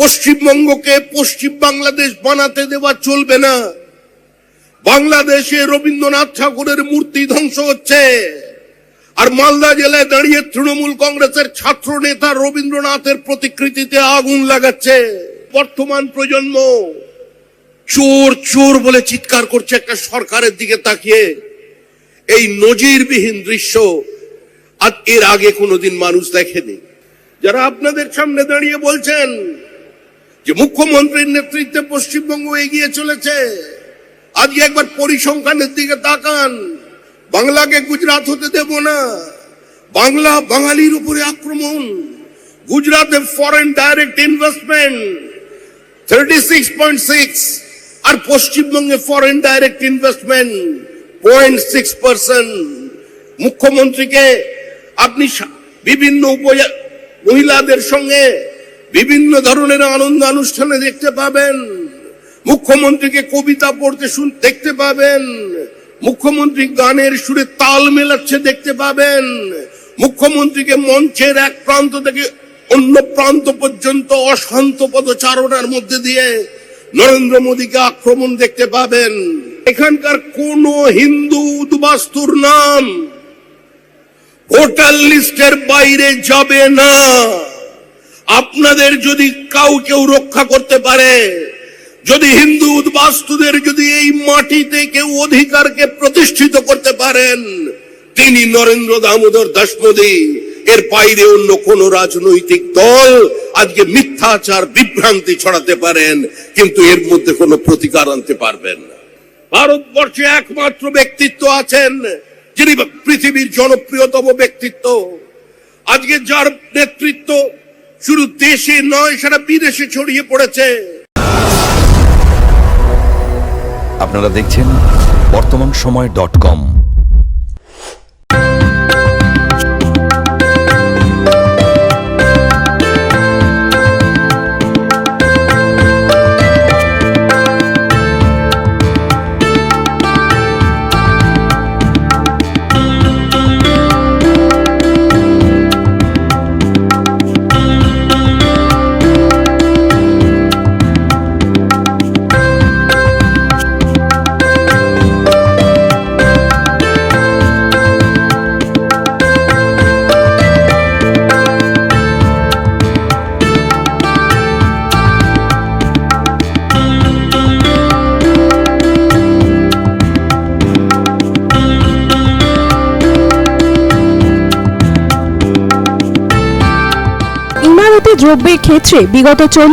পশ্চিমবঙ্গকে পশ্চিম বাংলাদেশ বানাতে দেওয়া চলবে না। বাংলাদেশে রবীন্দ্রনাথ ঠাকুরের মূর্তি ধ্বংস হচ্ছে। আর মালদা জেলায় দাঁড়িয়ে তৃণমূল কংগ্রেসের ছাত্র নেতা রবীন্দ্রনাথের প্রতিকৃতিতে আগুন লাগাচ্ছে। বর্তমান প্রজন্ম চোর চোর বলে চিৎকার করছে একটা সরকারের দিকে তাকিয়ে। এই নজিরবিহীন দৃশ্য আর এর আগে কোনোদিন মানুষ দেখেনি। যারা আপনাদের সামনে দাঁড়িয়ে বলছেন যে মুখ্যমন্ত্রীর নেতৃত্বে পশ্চিমবঙ্গ এগিয়ে চলেছে। আজকে একবার পরিসংখ্যানের দিকে তাকান। বাংলাকে গুজরাট হতে দেব না। বাংলা বাঙালির উপরে আক্রমণ। গুজরাটে foreign direct investment thirty six point six আর পশ্চিমবঙ্গে foreign direct investment point six percent মুখ্যমন্ত্রীকে আপনি বিভিন্ন উপজা- মহিলাদের সঙ্গে বিভিন্ন ধরনের আনন্দ অনুষ্ঠানে দেখতে পাবেন। মুখ্যমন্ত্রীকে কবিতা পড়তে শুন, দেখতে পাবেন। মুখ্যমন্ত্রী গানের সুরে তাল মেলাচ্ছে দেখতে পাবেন। মুখ্যমন্ত্রীকে মঞ্চের এক প্রান্ত থেকে অন্য প্রান্ত পর্যন্ত অশান্ত পদচারণার মধ্যে দিয়ে নরেন্দ্র মোদীকে আক্রমণ দেখতে পাবেন। এখানকার কোন হিন্দু উদ্বাস্তুর নাম ভোটার লিস্টের বাইরে যাবে না। আপনাদের যদি কাউ কেউ রক্ষা করতে পারে, যদি হিন্দু উদ্বাস্তুদের যদি এই মাটিতে কেউ অধিকারকে প্রতিষ্ঠিত করতে পারেন, তিনি নরেন্দ্র দামোদর দাস মোদী এর বাইরে অন্য কোন রাজনৈতিক দল আজকে মিথ্যাচার, বিভ্রান্তি ছড়াতে পারেন, কিন্তু এর মধ্যে কোনো প্রতিকার আনতে পারবেন না। ভারতবর্ষে একমাত্র ব্যক্তিত্ব আছেন, যিনি পৃথিবীর জনপ্রিয়তম ব্যক্তিত্ব। আজকে যার নেতৃত্ব শুধু দেশে নয় সারা বিদেশে ছড়িয়ে পড়েছে। আপনারা দেখছেন বর্তমান সময় ডট কম। ইমারতি দ্রব্যের ক্ষেত্রে বিগত চল্লিশ